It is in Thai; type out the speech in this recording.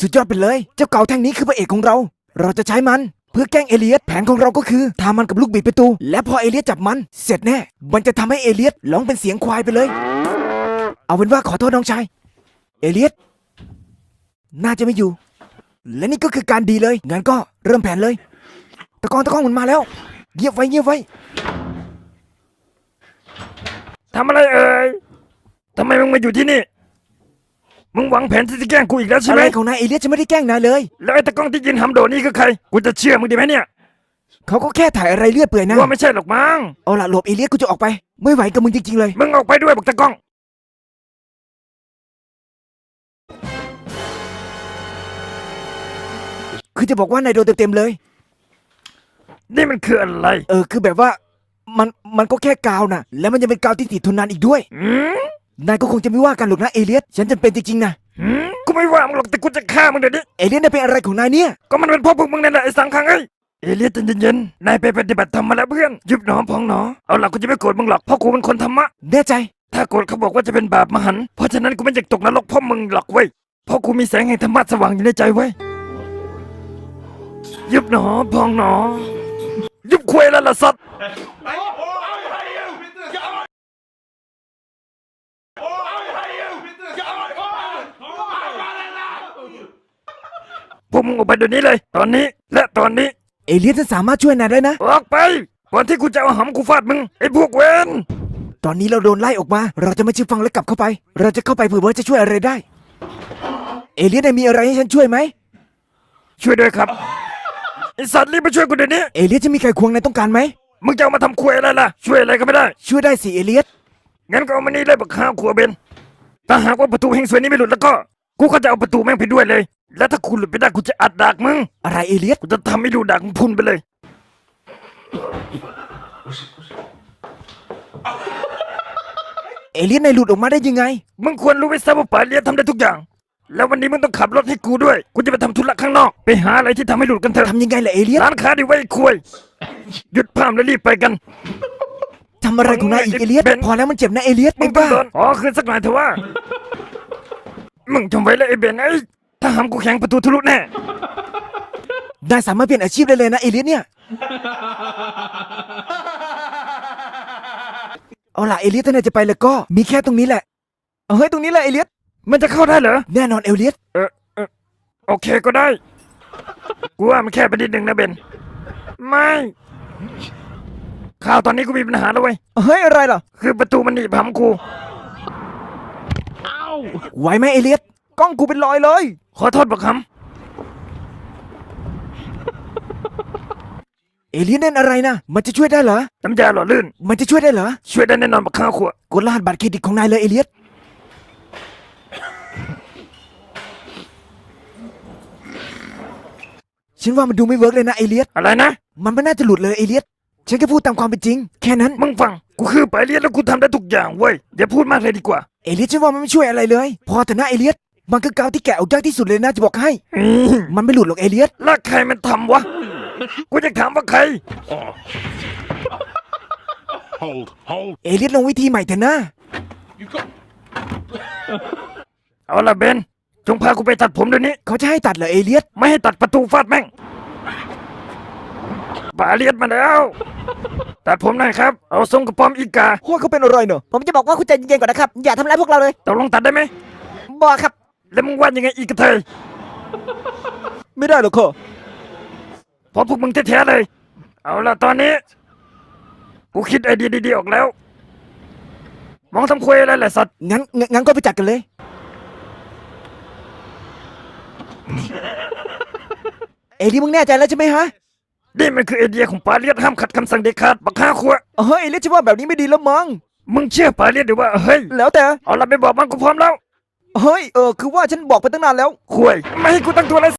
สุดยอดไปเลย เจ้าเก่าแท่งนี้คือพระเอกของเรา เราจะใช้มัน เพื่อแกล้งเอเลียสแผนของเราก็คือทามันกับลูกบิดประตู และพอเอเลียสจับมัน เสร็จแน่ มันจะทำให้เอเลียสร้องเป็นเสียงควายไปเลย เอาเป็นว่าขอโทษน้องชาย เอเลียสน่าจะไม่อยู่ และนี่ก็คือการดีเลยงั้นก็เริ่มแผนเลย ตะกอนตะกอนมันมาแล้วเงียบไว้เงียบไว้ ทำอะไรเอ่ยทำไมมึงมาอยู่ที่นี่ มึงหวังแผนที่จะแกล้งกูอีกแล้วใช่อะไหมไรของนายเอเลียสจะไม่ได้แกล้งนายเลย แล้วไอ้ตะกล้องที่ยินหำโดดนี่คือใคร กูจะเชื่อมึงดีไหมเนี่ยเขาก็แค่ถ่ายอะไรเลือดเปื่อยนะ ว่าไม่ใช่หรอกมั้ง เอาล่ะหลบเอเลียสกูจะออกไป ไม่ไหวกับมึงจริงๆเลย มึงออกไปด้วยบักตะกล้อง คือจะบอกว่านายโดนเต็มๆเลย นี่มันคืออะไร เออคือแบบว่ามันมันก็แค่กาวนะแล้วมันยังเป็นกาวที่ติดทนนานอีกด้วยหืม นายก็คงจะไม่ว่ากันหรอกนะเอเลียสฉันจำเป็นจริงๆนะหืมกูไม่ว่ามึงหรอกแต่กูจะฆ่ามึงเดี๋ยวนี้ เอเลียสนายเป็นอะไรของนายเนี่ย ก็มันเป็นเพราะพวกมึงนั่นแหละไอ้สังขังไอ้ยเอเลียสใจเย็นๆนายไปปฏิบัติธรรมมาแล้วเพื่อน ยุบหนอพองหนอ เอาล่ะกูจะไม่โกรธมึงหรอกเพราะกูเป็นคนธรรมะ แน่ใจ ถ้าโกรธเขาบอกว่าจะเป็นบาปมหันต์เพราะฉะนั้นกูไม่อยากตกนรกเพราะมึงหรอกเว้ย เพราะกูมีแสงแห่งธรรมะสว่างอยู่ในใจเว้ย ยุบหนอพองหนอ ยุบควยแล้วล่ะสัตว์พ วกมึงออกไปเดี๋ยวนี้เลย ตอนนี้และตอนนี้ เอเลียสฉันสามารถช่วยนายได้นะ ออกไปก่อนที่กูจะเอาหำกูฟาดมึงไอ้พวกเวนตอนนี้เราโดนไล่ออกมา เราจะไม่เชื่อฟังและกลับเข้าไป เราจะเข้าไปเผื่อว่าจะช่วยอะไรได้ เอเลียสนายมีอะไรให้ฉันช่วยไหม ช่วยด้วยครับไอ้สัตว์รีบมาช่วยกูเดี๋ยวนี้ เอเลียสจะมีใครควงนายต้องการไหม มึงจะเอามาทำควยอะไรล่ะ ช่วยอะไรก็ไม่ได้ ช่วยได้สิเอเลียสงั้นก็เอามานี่เลยบักข้าวขัวเบนถ้าหากว่าประตูแห่งสวยนี้ไม่หลุดแล้วก็ กูก็จะเอาประตูแม่งไปด้วยเลย แล้วถ้าคุณหลุดไปได้กูจะอัดดากมึง อะไรเอเลียสกูจะทำให้ดูดากมึงพุนไปเลย เอเลียสนายหลุดออกมาได้ยังไง มึงควรรู้ไว้ซะว่าป่าเลียทำได้ทุกอย่าง แล้ววันนี้มึงต้องขับรถให้กูด้วย กูจะไปทำธุระข้างนอก ไปหาอะไรที่ทำให้หลุดกันเถอะ ทำยังไงล่ะเอเลียสร้านค้าดิไว้ไอ้คุย หยุดพามแล้วรีบไปกัน ทำอะไรของนายอีกเอเลียสเบนพอแล้วมันเจ็บนะเอเลียสมึไม่งต้องบ้า โดนอ๋อคืนสักหน่อยเถอะว่า มึงจำไว้เลยไอ้เบนไอ้ยถ้า หำกูแข็งประตูทะลุแน่ นายสามารถเปลี่ยนอาชีพได้เลยนะเอลียสเนี่ย เอาล่ะเอลียสถ้านายจะไปแล้วก็มีแค่ตรงนี้แหละ เอาเฮ้ยตรงนี้แหละเอลียสมันจะเข้าได้เหรอ แน่นอนเอลียสเออเออโอเคก็ได้ กูว่ามันแค่ไปนิดหนึ่งนะเบน ไม่ ข่าวตอนนี้กูมีปัญหาแล้วเว้ย เฮ้ยอะไรล่ะคือประตูมันหนีบหำกู ไหวไหมเอเลียสกล้องกูเป็นรอยเลย ขอโทษบักคเอเลียสเล่นอะไรนะ มันจะช่วยได้เหรอำน้ำยาหล่อลื่น มันจะช่วยได้เหรอ ช่วยได้แน่นอนบักข้าวขวดกดรหัสบัตรเครดิตของนายเลยเอเลียสฉันว่ามันดูไม่เวิร์กเลยนะเอเลียสอะไรนะ มันไม่น่าจะหลุดเลยเอเลียสฉันแค่พูดตามความเป็นจริง แค่นั้น มึงฟัง กูคือไปเรียนแล้วกูทำได้ทุกอย่างเว้ยอย่าพูดมากเลยดีกว่า เอเลียสฉันว่ามันไม่ช่วยอะไรเลย พอแต่นะเอเลียส มันคือกาวที่แกะออกยากที่สุดเลยนะจะบอกให้อืมมันไม่หลุดหรอกเอเลียสแล้วใครมันทำวะ กูจะถามว่าใคร Hold, hold. เอเลียสลงวิธีใหม่เถอะนะ You got. เอาละเบน จงพากูไปตัดผมเดี๋ยวนี้ เขาจะให้ตัดเหรอเอเลียสไม่ให้ตัดประตูฟาดแม่งป่าเลียดมาแล้ว ตัดผมหน่อยครับ เอาทรงกระป๋อมอีกาว่าเขาเป็นอะไรเนอะผมจะบอกว่าคุณใจเย็นๆก่อนนะครับ อย่าทำร้ายพวกเราเลย ตกลงตัดได้ไหม บอกครับ แล้วมึงว่ายังไงอีกกระเทยไม่ได้หรอกค่ะเพราะพวกมึงแท้ๆเลย เอาละตอนนี้ กูคิดไอเดียดีๆออกแล้ว มองทำคุยอะไรแหละสัตว์ งั้นงั้นงั้นก็ไปจัดกันเลย เอเลียสมึงแน่ใจแล้วใช่ไหมฮะนี่มันคือไอเดียของป่าเลียดห้ามขัดคำสั่งเด็ดขาดบักห้าขวเฮ้ยเอเลียสฉันว่าแบบนี้ไม่ดีแล้วมั้งมึงเชื่อป่าเลียดหรือว่าเฮ้ย แล้วแต่ เอาละไม่บอกมันกูพร้อมแล้ว เฮ้ย เออ คือว่าฉันบอกไปตั้งนานแล้วควย ไม่ให้กูตั้งตัวเลย